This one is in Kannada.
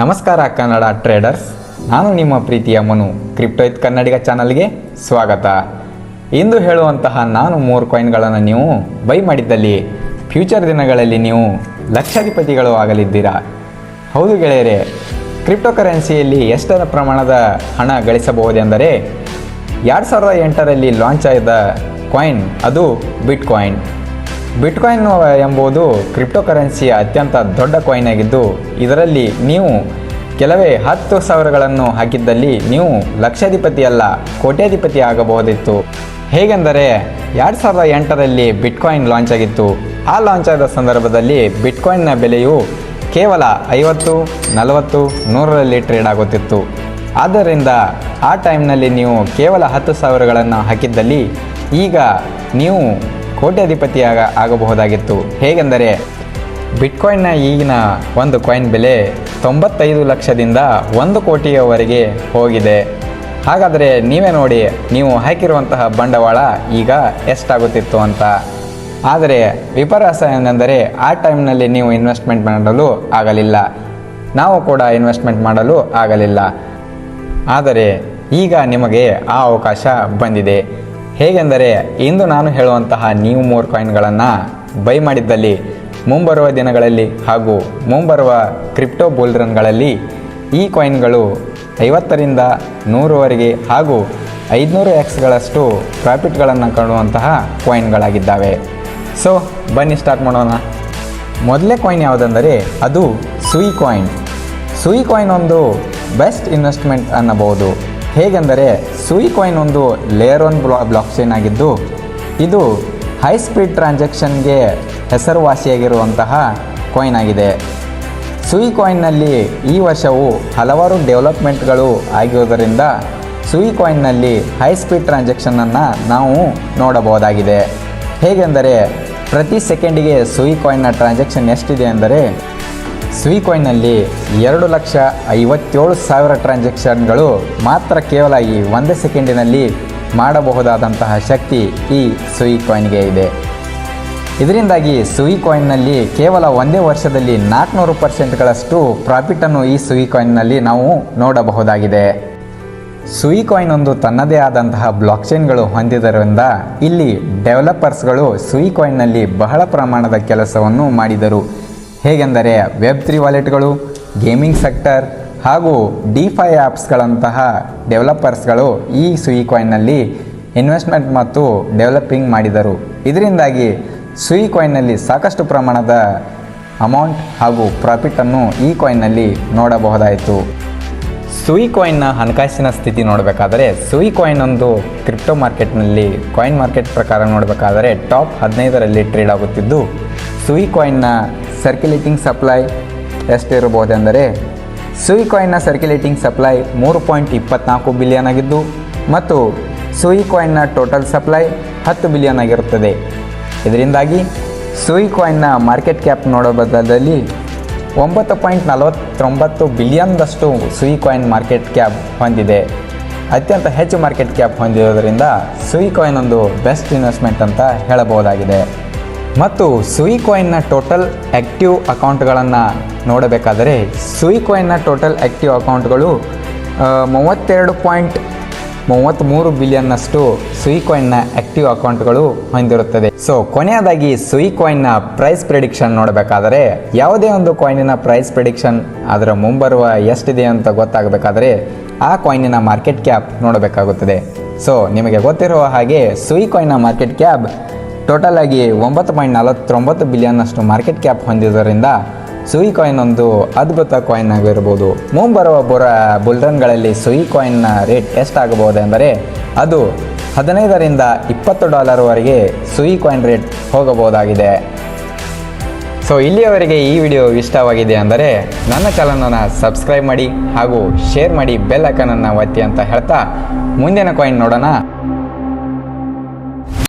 ನಮಸ್ಕಾರ ಕನ್ನಡ ಟ್ರೇಡರ್ಸ್ ನಾನು ನಿಮ್ಮ ಪ್ರೀತಿಯ ಮನು ಕ್ರಿಪ್ಟೋಯಿತ್ ಕನ್ನಡಿಗ ಚಾನಲ್ಗೆ ಸ್ವಾಗತ. ಇಂದು ಹೇಳುವಂತಹ ನಾನು ಮೂರು ಕಾಯಿನ್ಗಳನ್ನು ನೀವು ಬೈ ಮಾಡಿದ್ದಲ್ಲಿ ಫ್ಯೂಚರ್ ದಿನಗಳಲ್ಲಿ ನೀವು ಲಕ್ಷಾಧಿಪತಿಗಳು ಆಗಲಿದ್ದೀರಾ? ಹೌದು ಗೆಳೆಯರೆ ಕ್ರಿಪ್ಟೋ ಕರೆನ್ಸಿಯಲ್ಲಿ ಎಷ್ಟರ ಪ್ರಮಾಣದ ಹಣ ಗಳಿಸಬಹುದೆಂದರೆ, ಎರಡು ಸಾವಿರದ ಎಂಟರಲ್ಲಿ ಲಾಂಚ್ ಆದ ಕಾಯಿನ್ ಅದು ಬಿಟ್ ಕಾಯಿನ್ ಬಿಟ್ಕಾಯಿನ್ ಎಂಬುದು ಕ್ರಿಪ್ಟೋ ಕರೆನ್ಸಿಯ ಅತ್ಯಂತ ದೊಡ್ಡ ಕಾಯಿನ್ ಆಗಿದ್ದು, ಇದರಲ್ಲಿ ನೀವು ಕೆಲವೇ ಹತ್ತು ಸಾವಿರಗಳನ್ನು ಹಾಕಿದ್ದಲ್ಲಿ ನೀವು ಲಕ್ಷಾಧಿಪತಿಯಲ್ಲ, ಕೋಟ್ಯಾಧಿಪತಿ ಆಗಬಹುದಿತ್ತು. ಹೇಗೆಂದರೆ, ಎರಡು ಸಾವಿರದ ಎಂಟರಲ್ಲಿ ಬಿಟ್ಕಾಯಿನ್ ಲಾಂಚ್ ಆಗಿತ್ತು. ಆ ಲಾಂಚ್ ಆದ ಸಂದರ್ಭದಲ್ಲಿ ಬಿಟ್ಕಾಯಿನ್ನ ಬೆಲೆಯು ಕೇವಲ ಐವತ್ತು, ನಲವತ್ತು, ನೂರರಲ್ಲಿ ಟ್ರೇಡ್ ಆಗುತ್ತಿತ್ತು. ಆದ್ದರಿಂದ ಆ ಟೈಮ್ನಲ್ಲಿ ನೀವು ಕೇವಲ ಹತ್ತು ಸಾವಿರಗಳನ್ನು ಹಾಕಿದ್ದಲ್ಲಿ, ಈಗ ನೀವು ಕೋಟ್ಯಾಧಿಪತಿ ಆಗ ಆಗಬಹುದಾಗಿತ್ತು. ಹೇಗೆಂದರೆ, ಬಿಟ್ಕಾಯಿನ್ನ ಈಗಿನ ಒಂದು ಕಾಯಿನ್ ಬೆಲೆ ತೊಂಬತ್ತೈದು ಲಕ್ಷದಿಂದ ಒಂದು ಕೋಟಿಯವರೆಗೆ ಹೋಗಿದೆ. ಹಾಗಾದರೆ ನೀವೇ ನೋಡಿ, ನೀವು ಹಾಕಿರುವಂತಹ ಬಂಡವಾಳ ಈಗ ಎಷ್ಟಾಗುತ್ತಿತ್ತು ಅಂತ. ಆದರೆ, ವಿಪರ್ಯಾಸ ಏನೆಂದರೆ, ಆ ಟೈಮ್ನಲ್ಲಿ ನೀವು ಇನ್ವೆಸ್ಟ್ಮೆಂಟ್ ಮಾಡಲು ಆಗಲಿಲ್ಲ. ನಾವು ಕೂಡ ಇನ್ವೆಸ್ಟ್ಮೆಂಟ್ ಮಾಡಲು ಆಗಲಿಲ್ಲ. ಆದರೆ, ಈಗ ನಿಮಗೆ ಆ ಅವಕಾಶ ಬಂದಿದೆ. ಹೇಗೆಂದರೆ ಇಂದು ನಾನು ಹೇಳುವಂತಹ ನ್ಯೂ ಮೂರು ಕಾಯಿನ್ಗಳನ್ನು ಬೈ ಮಾಡಿದ್ದಲ್ಲಿ ಮುಂಬರುವ ದಿನಗಳಲ್ಲಿ ಹಾಗೂ ಮುಂಬರುವ ಕ್ರಿಪ್ಟೋ ಬುಲ್ರನ್ಗಳಲ್ಲಿ ಈ ಕಾಯಿನ್ಗಳು ಐವತ್ತರಿಂದ ನೂರವರೆಗೆ ಹಾಗೂ ಐದುನೂರು ಎಕ್ಸ್ಗಳಷ್ಟು ಪ್ರಾಫಿಟ್ಗಳನ್ನು ಕಾಣುವಂತಹ ಕಾಯಿನ್ಗಳಾಗಿದ್ದಾವೆ ಸೊ ಬನ್ನಿ ಸ್ಟಾರ್ಟ್ ಮಾಡೋಣ. ಮೊದಲೇ ಕಾಯಿನ್ ಯಾವುದೆಂದರೆ ಅದು ಸುಯಿ ಕಾಯಿನ್ ಸುಯಿ ಕಾಯಿನ್ ಒಂದು ಬೆಸ್ಟ್ ಇನ್ವೆಸ್ಟ್ಮೆಂಟ್ ಅನ್ನಬಹುದು. ಹೇಗೆಂದರೆ ಸುಯಿ ಕಾಯಿನ್ ಒಂದು layer one blah blockchain ಆಗಿದ್ದು, ಇದು ಹೈ ಸ್ಪೀಡ್ ಟ್ರಾನ್ಸಾಕ್ಷನ್ಗೆ ಹೆಸರುವಾಸಿಯಾಗಿರುವಂತಹ ಕಾಯಿನ್ ಆಗಿದೆ. ಸುಯಿ ಕಾಯಿನ್ನಲ್ಲಿ ಈ ವರ್ಷವು ಹಲವಾರು ಡೆವಲಪ್ಮೆಂಟ್ಗಳು ಆಗಿರುವುದರಿಂದ ಸುಯಿ ಕಾಯಿನ್ನಲ್ಲಿ ಹೈ ಸ್ಪೀಡ್ ಟ್ರಾನ್ಸಾಕ್ಷನನ್ನು ನಾವು ನೋಡಬಹುದಾಗಿದೆ. ಹೇಗೆಂದರೆ, ಪ್ರತಿ ಸೆಕೆಂಡಿಗೆ ಸುಯಿ ಕಾಯಿನ್ನ ಟ್ರಾನ್ಸಾಕ್ಷನ್ ಎಷ್ಟಿದೆ ಅಂದರೆ ಸ್ವಿ ಕಾಯಿನ್ನಲ್ಲಿ ಎರಡು ಲಕ್ಷ ಐವತ್ತೇಳು ಸಾವಿರ ಟ್ರಾನ್ಸಾಕ್ಷನ್ಗಳು ಮಾತ್ರ ಕೇವಲ ಈ ಒಂದೇ ಸೆಕೆಂಡಿನಲ್ಲಿ ಮಾಡಬಹುದಾದಂತಹ ಶಕ್ತಿ ಈ ಸುಯಿ ಕಾಯಿನ್ಗೆ ಇದೆ. ಇದರಿಂದಾಗಿ ಸುಯಿ ಕಾಯಿನ್ನಲ್ಲಿ ಕೇವಲ ಒಂದೇ ವರ್ಷದಲ್ಲಿ ನಾಲ್ಕುನೂರು ಪರ್ಸೆಂಟ್ಗಳಷ್ಟು ಪ್ರಾಫಿಟನ್ನು ಈ ಸುಯಿ ಕಾಯಿನ್ನಲ್ಲಿ ನಾವು ನೋಡಬಹುದಾಗಿದೆ. ಸ್ವಿ ಕಾಯಿನ್ ಒಂದು ತನ್ನದೇ ಆದಂತಹ ಬ್ಲಾಕ್ ಚೈನ್ಗಳು ಹೊಂದಿದ್ದರಿಂದ ಇಲ್ಲಿ ಡೆವಲಪರ್ಸ್ಗಳು ಸುಯಿ ಕಾಯಿನ್ನಲ್ಲಿ ಬಹಳ ಪ್ರಮಾಣದ ಕೆಲಸವನ್ನು ಮಾಡಿದರು. ಹೇಗೆಂದರೆ ವೆಬ್ ತ್ರೀ ವಾಲೆಟ್ಗಳು ಗೇಮಿಂಗ್ ಸೆಕ್ಟರ್ ಹಾಗೂ ಡಿಫೈ ಆ್ಯಪ್ಸ್ಗಳಂತಹ ಡೆವಲಪರ್ಸ್ಗಳು ಈ ಸುಯಿ ಕಾಯಿನ್ನಲ್ಲಿ ಇನ್ವೆಸ್ಟ್ಮೆಂಟ್ ಮತ್ತು ಡೆವಲಪಿಂಗ್ ಮಾಡಿದರು. ಇದರಿಂದಾಗಿ ಸುಯಿ ಕಾಯಿನ್ನಲ್ಲಿ ಸಾಕಷ್ಟು ಪ್ರಮಾಣದ ಅಮೌಂಟ್ ಹಾಗೂ ಪ್ರಾಫಿಟನ್ನು ಈ ಕಾಯಿನ್ನಲ್ಲಿ ನೋಡಬಹುದಾಯಿತು. ಸುಯಿ ಕಾಯಿನ್ನ ಹಣಕಾಸಿನ ಸ್ಥಿತಿ ನೋಡಬೇಕಾದರೆ ಸುಯಿ ಕಾಯಿನ್ ಒಂದು ಕ್ರಿಪ್ಟೋ ಮಾರ್ಕೆಟ್ನಲ್ಲಿ ಕಾಯಿನ್ ಮಾರ್ಕೆಟ್ ಪ್ರಕಾರ ನೋಡಬೇಕಾದರೆ ಟಾಪ್ ಹದಿನೈದರಲ್ಲಿ ಟ್ರೇಡ್ ಆಗುತ್ತಿದ್ದು ಸುಯಿ ಕಾಯಿನ್ನ ಸರ್ಕ್ಯುಲೇಟಿಂಗ್ ಸಪ್ಲೈ ಎಷ್ಟಿರಬಹುದೆಂದರೆ ಸುಯಿ ಕಾಯಿನ್ನ ಸರ್ಕ್ಯುಲೇಟಿಂಗ್ ಸಪ್ಲೈ ಮೂರು ಪಾಯಿಂಟ್ ಇಪ್ಪತ್ನಾಲ್ಕು ಬಿಲಿಯನ್ ಆಗಿದ್ದು ಮತ್ತು ಸುಯಿ ಕಾಯಿನ್ನ ಟೋಟಲ್ ಸಪ್ಲೈ ಹತ್ತು ಬಿಲಿಯನ್ ಆಗಿರುತ್ತದೆ. ಇದರಿಂದಾಗಿ ಸುಯಿ ಕಾಯಿನ್ನ ಮಾರ್ಕೆಟ್ ಕ್ಯಾಪ್ ನೋಡೋ ಬದಲಲ್ಲಿ ಒಂಬತ್ತು ಪಾಯಿಂಟ್ ನಲವತ್ತೊಂಬತ್ತು ಬಿಲಿಯನ್ದಷ್ಟು ಸುಯಿ ಕಾಯಿನ್ ಮಾರ್ಕೆಟ್ ಕ್ಯಾಪ್ ಹೊಂದಿದೆ. ಅತ್ಯಂತ ಹೆಚ್ಚು ಮಾರ್ಕೆಟ್ ಕ್ಯಾಪ್ ಹೊಂದಿರೋದರಿಂದ ಸುಯಿ ಕಾಯಿನ್ ಒಂದು ಬೆಸ್ಟ್ ಇನ್ವೆಸ್ಟ್ಮೆಂಟ್ ಅಂತ ಹೇಳಬಹುದಾಗಿದೆ. ಮತ್ತು ಸುಯಿ ಕಾಯಿನ್ನ ಟೋಟಲ್ ಆ್ಯಕ್ಟಿವ್ ಅಕೌಂಟ್ಗಳನ್ನು ನೋಡಬೇಕಾದರೆ ಸುಯಿ ಕಾಯಿನ್ನ ಟೋಟಲ್ ಆ್ಯಕ್ಟಿವ್ ಅಕೌಂಟ್ಗಳು ಮೂವತ್ತೆರಡು ಪಾಯಿಂಟ್ ಮೂವತ್ತ್ಮೂರು ಬಿಲಿಯನ್ನಷ್ಟು ಸುಯಿ ಕಾಯಿನ್ನ ಆ್ಯಕ್ಟಿವ್ ಅಕೌಂಟ್ಗಳು ಹೊಂದಿರುತ್ತದೆ. ಸೊ ಕೊನೆಯದಾಗಿ ಸುಯಿ ಕಾಯಿನ್ನ ಪ್ರೈಸ್ ಪ್ರಿಡಿಕ್ಷನ್ ನೋಡಬೇಕಾದರೆ ಯಾವುದೇ ಒಂದು ಕಾಯಿನಿನ ಪ್ರೈಸ್ ಪ್ರಿಡಿಕ್ಷನ್ ಅದರ ಮುಂಬರುವ ಎಷ್ಟಿದೆ ಅಂತ ಗೊತ್ತಾಗಬೇಕಾದರೆ ಆ ಕಾಯಿನಿನ ಮಾರ್ಕೆಟ್ ಕ್ಯಾಪ್ ನೋಡಬೇಕಾಗುತ್ತದೆ. ಸೊ ನಿಮಗೆ ಗೊತ್ತಿರುವ ಹಾಗೆ ಸುಯಿ ಕಾಯಿನ್ನ ಮಾರ್ಕೆಟ್ ಕ್ಯಾಪ್ ಟೋಟಲ್ ಆಗಿ ಒಂಬತ್ತು ಪಾಯಿಂಟ್ ನಲವತ್ತೊಂಬತ್ತು ಬಿಲಿಯನ್ನಷ್ಟು ಮಾರ್ಕೆಟ್ ಕ್ಯಾಪ್ ಹೊಂದಿದ್ದರಿಂದ ಸುಯಿ ಕಾಯಿನ್ ಒಂದು ಅದ್ಭುತ ಕಾಯಿನ್ ಆಗಿರ್ಬೋದು. ಮುಂಬರುವ ಬುರ ಬುಲ್ರನ್ಗಳಲ್ಲಿ ಸುಯಿ ಕಾಯಿನ್ನ ರೇಟ್ ಎಷ್ಟಾಗಬಹುದು ಎಂದರೆ ಅದು ಹದಿನೈದರಿಂದ ಇಪ್ಪತ್ತು ಡಾಲರ್ವರೆಗೆ ಸುಯಿ ಕಾಯಿನ್ ರೇಟ್ ಹೋಗಬಹುದಾಗಿದೆ. ಸೊ ಇಲ್ಲಿಯವರೆಗೆ ಈ ವಿಡಿಯೋ ಇಷ್ಟವಾಗಿದೆ ಅಂದರೆ ನನ್ನ ಚಾನಲನ್ನು ಸಬ್ಸ್ಕ್ರೈಬ್ ಮಾಡಿ ಹಾಗೂ ಶೇರ್ ಮಾಡಿ ಬೆಲ್ ಐಕನನ್ನು ಒತ್ತಿ ಅಂತ ಹೇಳ್ತಾ ಮುಂದಿನ ಕಾಯಿನ್ ನೋಡೋಣ.